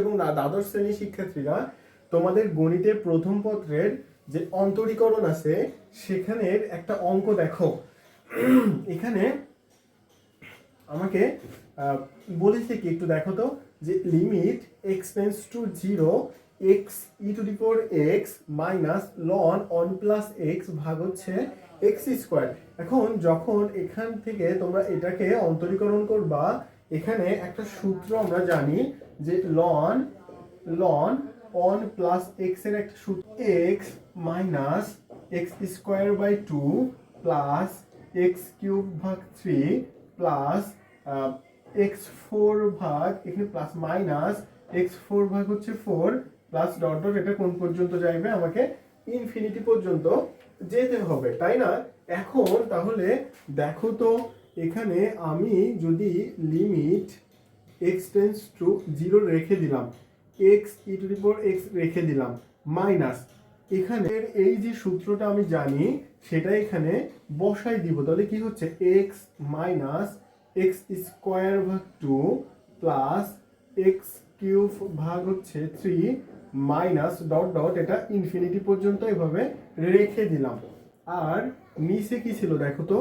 এবং দ্বাদশ শ্রেণির শিক্ষার্থীরা তোমাদের গণিতের প্রথম পত্রের যে অন্তরীকরণ আছে, সেখানের একটা অঙ্ক দেখো। এখানে আমাকে বলেছে কি একটু দেখো তো, যে limit x tends to zero x e to the four x minus ln on plus x ভাগ হচ্ছে এক্স স্কোয়ার এখন যখন এখান থেকে তোমরা এটাকে অন্তরীকরণ করবা এখানে একটা সূত্র আমরা জানি যে লন লন অন প্লাস এক্সের একটা সূত্র x minus x square by two plus x cube ভাগ থ্রি প্লাস এক্স ফোর ভাগ, এখানে প্লাস মাইনাস এক্স ফোর ভাগ হচ্ছে ফোর প্লাস ডট ডট এটা কোন পর্যন্ত যাইবে? আমাকে ইনফিনিটি পর্যন্ত যেতে হবে, তাই না? এখন তাহলে দেখো তো এখানে আমি যদি limit x tends to zero রেখে দিলাম x e to the x রেখে দিলাম মাইনাস এখানে এই যে সূত্রটা আমি জানি, সেটা এখানে বসাই দিব। তাহলে কি হচ্ছে? এক্স মাইনাস এক্স স্কোয়ার ভাগ টু প্লাস এক্স কিউব ভাগ হচ্ছে থ্রি মাইনাস ডট ডট এটা ইনফিনিটি পর্যন্ত এভাবে রেখে দিলাম। আর নিচে কি ছিল দেখো তো?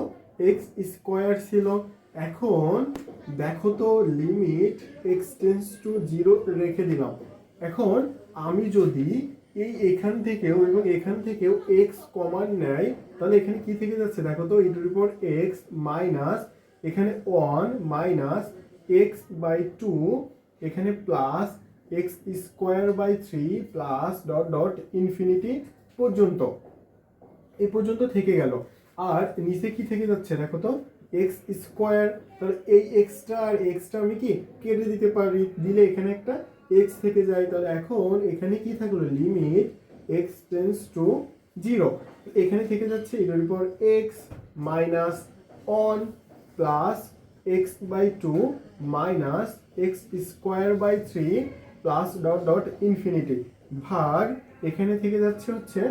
এক্স স্কোয়ার ছিল। এখন দেখো তো limit x tends to zero রেখে দিলাম। এখন আমি যদি এই এখান থেকেও এবং এখান থেকেও এক্স কমান নেয়, তাহলে এখানে কি থেকে যাচ্ছে? দেখো তো ইটুর উপর এক্স মাইনাস এখানে one minus x by two এখানে plus x square by three plus dot dot infinity পর্যন্ত। এই পর্যন্ত থেকে গেল। আর নিচে কি থেকে যাচ্ছে? দেখো তো এক্স স্কোয়ার তাহলে এই এক্সট্রা আর এক্সট্রা আমি কি কেটে দিতে পারি? দিলে এখানে একটা এক্স থেকে যায়। তাহলে এখন এখানে কি থাকল? Limit x tends to zero এখানে থেকে যাচ্ছে এটার উপর x minus on plus x by two minus x square by three plus dot dot infinity ভাগ এখানে থেকে যাচ্ছে হচ্ছে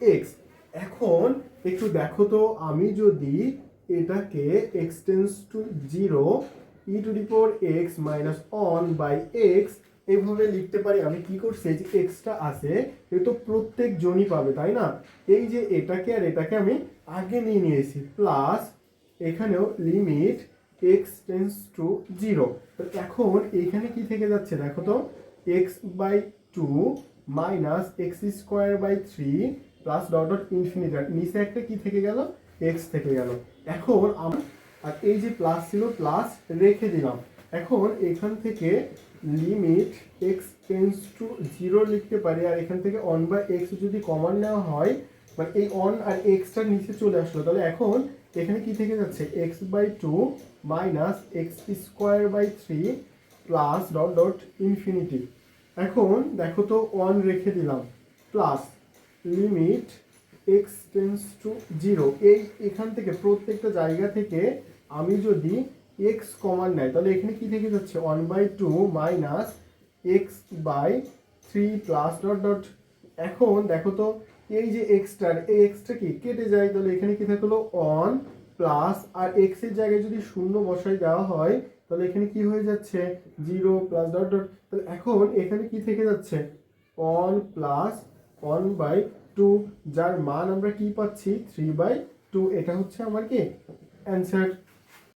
এক্স এখন একটু দেখো তো, আমি যদি এটাকে x tends to zero e to the power x minus on by x এইভাবে লিখতে পারি, আমি কি করছি? যে এক্সটা আছে, এ তো প্রত্যেক জনই পাবে, তাই না? এই যে এটাকে আর এটাকে আমি আগে নিয়ে নিয়েছি প্লাস এখানেও limit x tends to zero. এখন এখানে কি থেকে যাচ্ছে দেখো তো x by two minus x square by three plus dot dot infinity নিচে একটা কি থেকে গেল? এক্স থেকে গেল। এখন আমার, আর এই যে প্লাস ছিল প্লাস রেখে দিলাম। এখন এখান থেকে limit x tends to zero লিখতে পারি, আর এখান থেকে অন বাই এক্স যদি কমন নেওয়া হয় মানে এই অন আর এক্সটার নিচে চলে আসলো, তাহলে এখন এখানে কি থেকে যাচ্ছে? X by two minus x square by three plus dot dot infinity এখন দেখো তো ওয়ান রেখে দিলাম plus limit x tends to zero এই এখান থেকে প্রত্যেকটা জায়গা থেকে আমি যদি এক্স কমান নেয় তাহলে এখানে কি থেকে যাচ্ছে? One by two minus x by three plus dot dot এখন দেখো তো, এই যে এক্সটার এই এক্সটা কি? কেটে যায়, তাহলে এখানে কি থাকল? অন প্লাস আর এক্সের জায়গায় যদি শূন্য বসাই দেওয়া হয়, তাহলে এখানে কি হয়ে যাচ্ছে? জিরো প্লাস ডট ডট তাহলে এখন এখানে কি থেকে যাচ্ছে? On plus one by two যার মান আমরা কি পাচ্ছি? থ্রি বাই টু এটা হচ্ছে আমার কি? অ্যান্সার